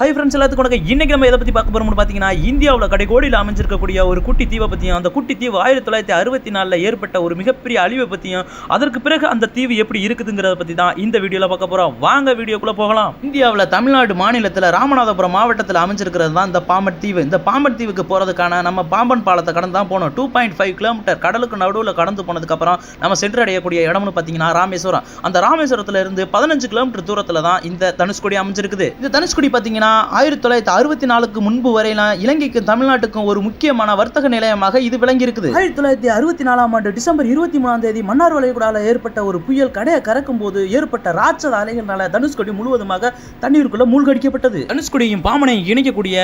Hi friends எல்லாத்துக்கும் வணக்கம். இன்னைக்கு நம்ம எதை பற்றி பார்க்க போகிறோம்னு பார்த்தீங்கன்னா இந்தியாவில் கடைகோடியில் அமைஞ்சிருக்கக்கூடிய ஒரு குட்டி தீவை பற்றியும் அந்த குட்டி தீவு ஆயிரத்தி தொள்ளாயிரத்தி அறுபத்தி நாலில் ஏற்பட்ட ஒரு மிகப்பெரிய அழிவை பற்றியும் அதற்கு பிறகு அந்த தீவு எப்படி இருக்குதுங்கிறத பற்றி தான் இந்த வீடியோவில் பார்க்க போகிறோம் வாங்க வீடியோக்குள்ளே போகலாம். இந்தியாவில் தமிழ்நாடு மாநிலத்தில் ராமநாதபுரம் மாவட்டத்தில் அமைஞ்சிருக்கிறது தான் இந்த பாம்பன் தீவு. இந்த பாம்பன் தீவுக்கு போகிறதுக்கான நம்ம பாம்பன் பாலத்தை கடந்து தான் போனோம். டூ பாயிண்ட் ஃபைவ் கிலோமீட்டர் கடலுக்கு நடுவில் கடந்து போனதுக்கப்புறம் நம்ம சென்றடையக்கூடிய இடம்னு பார்த்தீங்கன்னா ராமேஸ்வரம். அந்த ராமேஸ்வரத்தில் இருந்து பதினஞ்சு கிலோமீட்டர் தூரத்தில் தான் இந்த தனுஷ்கொடி அமைஞ்சிருக்குது. இந்த தனுஷ்கொடி பார்த்தீங்கன்னா ஆயிரத்தி தொள்ளாயிரத்தி அறுபத்தி நாலுக்கு முன்பு வரையிலாம் இலங்கைக்கும் தமிழ்நாட்டுக்கும் ஒரு முக்கியமான வர்த்தக நிலையமாக இது விளங்கி இருக்குது ஆயிரத்தி தொள்ளாயிரத்தி அறுபத்தி நாலாம் ஆண்டு டிசம்பர் இருபத்தி மூணாம் தேதி மன்னார் வளைகுடால ஏற்பட்ட ஒரு புயல் கடையை கறக்கும் போது ஏற்பட்ட ராட்சத அலைகளால தனுஷ்கொடி முழுவதுமாக தண்ணீருக்குள்ள மூழ்கடிக்கப்பட்டது. தனுஷ்கொடியும் பாமனையும் இணைக்கக்கூடிய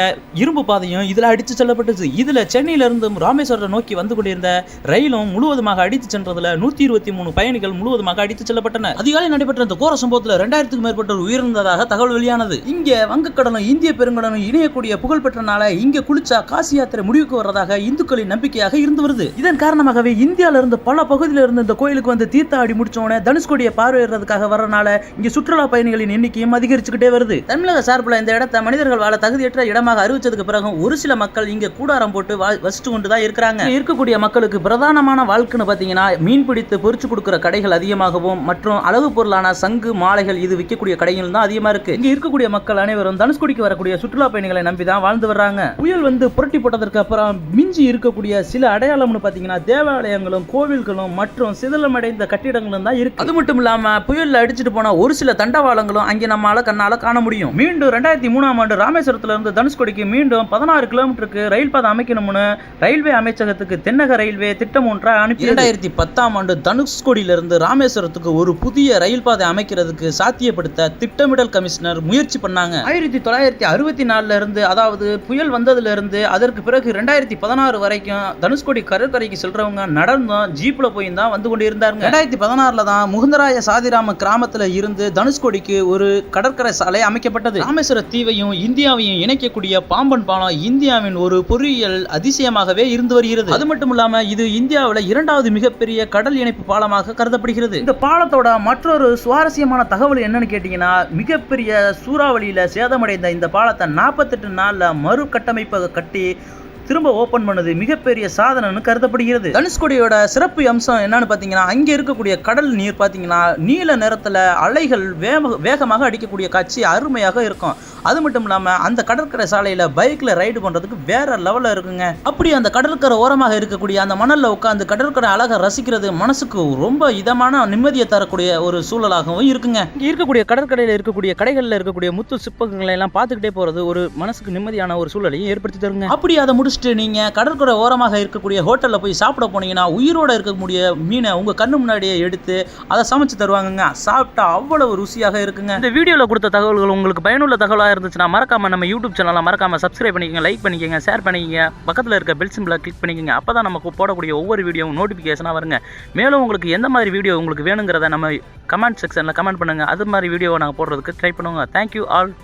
இரும்பு பாதையும் இதுல அடித்து செல்லப்பட்டது. இதுல சென்னையில ராமேஸ்வரம் ராமேஸ்வரத்தை நோக்கி வந்து கொண்டிருந்த ரயிலும் முழுவதுமாக அடித்து சென்றதுல நூத்தி இருபத்தி மூணு பயணிகள் முழுவதுமாக அடித்து செல்லப்பட்டன. அதிகாலை நடைபெற்ற இந்த கோர சம்பவத்தில் ரெண்டாயிரத்துக்கு மேற்பட்டோர் உயிரிழந்ததாக தகவல் வெளியானது. இங்கே வங்கக்கடல் பெருங்கடலும் இந்திய பெருங்கடலும் இணையக்கூடிய புகழ்பெற்றனால இங்க குளிச்சா காசி யாத்திரை முடிவுக்கு வர்றதாக இந்துக்களின் நம்பிக்கையாக இருந்து வருது. இதன் காரணமாகவே இந்தியால இருந்து பல பகுதியில இருந்து இந்த கோயிலுக்கு வந்து தீர்த்த ஆடி முடிச்ச தனுஷ்கோடியை பார்வையிடுறதுக்காக வர்றனால இங்க சுற்றுலா பயணிகளின் எண்ணிக்கையும் அதிகரிச்சுக்கிட்டே வருது. தமிழக சார்பில் இந்த இடத்தை மனிதர்கள் வாழ தகுதியற்ற இடமாக அறிவிச்சதுக்கு பிறகு ஒரு சில மக்கள் இங்க கூடாரம் போட்டு வா- வசிச்சு கொண்டு தான் இருக்கிறாங்க இருக்கக்கூடிய மக்களுக்கு பிரதானமான வாழ்க்கைன்னு பாத்தீங்கன்னா மீன் பிடித்து பொறிச்சு கொடுக்குற கடைகள் அதிகமாகவும் மற்றும் அளவு பொருளான சங்கு மாலைகள் இது விற்கக்கூடிய கடைகள் தான் அதிகமா இருக்கு. இங்க இருக்கக்கூடிய மக்கள் அனைவரும் தனுஷ்கோடிக்கு வரக்கூடிய சுற்றுலா பயணிகளை நம்பி தான் வாழ்ந்து வர்றாங்க. புயல் வந்து புரட்டி போட்டதற்கு அப்புறம் மிஞ்சி இருக்கக்கூடிய சில அடையாளம்னு பாத்தீங்கன்னா தேவாலயங்களும் கோவில்களும் மற்றும் சிதிலமடைந்த கட்டிடங்களும் தான் இருக்கு. அது மட்டும் இல்லாம புயல்ல அடிச்சிட்டு போன ஒரு சில தண்டவாளங்களும் அங்கே நம்மால கண்ணால காண முடியும். மீண்டும் ரெண்டாயிரத்தி மூணாம் ஆண்டு ராமேஸ்வரத்துல இருந்து தனுஷ்கோடிக்கு மீண்டும் பதினாறு கிலோமீட்டருக்கு ரயில் பாதை அமைக்கணும்னு ரயில்வே அமைச்சகத்துக்கு தென்னக ரயில்வே திட்டம் ஒன்றை அனுப்பி இரண்டாயிரத்தி பத்தாம் ஆண்டு தனுஷ்கோடியில இருந்து ராமேஸ்வரத்துக்கு ஒரு புதிய ரயில் பாதை அமைக்கிறதுக்கு சாத்தியப்படுத்த திட்டமிடல் கமிஷனர் முயற்சி பண்ணாங்க. ஆயிரத்தி தொள்ளாயிரத்தி அறுபத்தி நாலுலேருந்து அதாவது புயல் வந்ததுலேருந்து அதற்கு பிறகு ரெண்டாயிரத்தி பதினாறு வரைக்கும் தனுஷ்கோடி கடற்கரைக்கு செல்றவங்க நடந்தும் ஜீப்பில் போய் தான் வந்து கொண்டு இருந்தாருங்க ரெண்டாயிரத்தி பதினாறுல தான் முகுந்தராய சாதிராம கிராமத்தில் இருந்து தனுஷ்கோடிக்கு ஒரு கடற்கரை சாலை அமைக்கப்பட்டது. ராமேஸ்வர தீவையும் இந்தியாவையும் இணைக்கக்கூடிய பாம்பன் பாலம் இந்தியாவின் ஒரு பொறியியல் அதிசயமாகவே இருந்து வருகிறது. அது மட்டும் இல்லாமல் இது இந்தியாவில் இரண்டாவது மிகப்பெரிய கடல் இணைப்பு பாலமாக கருதப்படுகிறது. இந்த பாலத்தோட மற்றொரு சுவாரஸ்யமான தகவல் என்னன்னு கேட்டீங்கன்னா மிகப்பெரிய சூறாவளியில் சேதமடை இந்த பாலத்தை நாற்பத்தெட்டு நாளில் மறு கட்டமைப்பை கட்டி திரும்ப ஓபன் பண்ணது. மிகப்பெரிய சாதனைன்னு கருதப்படுகிறது. தனுஷ்கோடியோட சிறப்பு அம்சம் என்னன்னு பார்த்தீங்கன்னா அங்கே இருக்கக்கூடிய கடல் நீர் பார்த்தீங்கன்னா நீல நிறத்தில் அலைகள் வேக வேகமாக அடிக்கக்கூடிய காட்சி அருமையாக இருக்கும். அது மட்டும் இல்லாமல் அந்த கடற்கரை சாலையில் பைக்கில் ரைடு பண்ணுறதுக்கு வேற லெவலில் இருக்குங்க. அப்படி அந்த கடற்கரை ஓரமாக இருக்கக்கூடிய அந்த மணலில் உட்காந்து கடற்கரை அழகை ரசிக்கிறது மனசுக்கு ரொம்ப இதமான நிம்மதியை தரக்கூடிய ஒரு சூழலாகவும் இருக்குங்க. இருக்கக்கூடிய கடற்கரையில் இருக்கக்கூடிய கடைகளில் இருக்கக்கூடிய முத்து சிற்பங்களை எல்லாம் பார்த்துக்கிட்டே போகிறது ஒரு மனசுக்கு நிம்மதியான ஒரு சூழலையும் ஏற்படுத்தி தருங்க. அப்படி அதை குடிச்சிட்டு நீங்கள் கடற்கரை ஓரமாக இருக்கக்கூடிய ஹோட்டலில் போய் சாப்பிட போனீங்கன்னா உயிரோட இருக்கக்கூடிய மீனை உங்கள் கண்ணு முன்னாடியே எடுத்து அதை சமைச்சு தருவாங்கங்க. சாப்பிட்டா அவ்வளவு ருசியாக இருக்குங்க. இந்த வீடியோவில் கொடுத்த தகவல்கள் உங்களுக்கு பயனுள்ள தகவலாக இருந்துச்சுன்னா மறக்காம நம்ம யூடியூப் சேனலில் மறக்காமல் சப்ஸ்கிரைப் பண்ணிக்கங்க லைக் பண்ணிக்கங்க ஷேர் பண்ணிக்கங்க. பக்கத்தில் இருக்க பெல் சிம்பிளை கிளிக் பண்ணிக்கங்க. அப்போ தான் நமக்கு போடக்கூடிய ஒவ்வொரு வீடியோவும் நோட்டிஃபிகேஷனாக வருங்க. மேலும் உங்களுக்கு எந்த மாதிரி வீடியோ உங்களுக்கு வேணுங்கிறத நம்ம கமெண்ட் செக்ஷனில் கமெண்ட் பண்ணுங்கள் அது மாதிரி வீடியோவை நாங்கள் போடுறதுக்கு ட்ரை பண்ணுவோங்க. Thank you all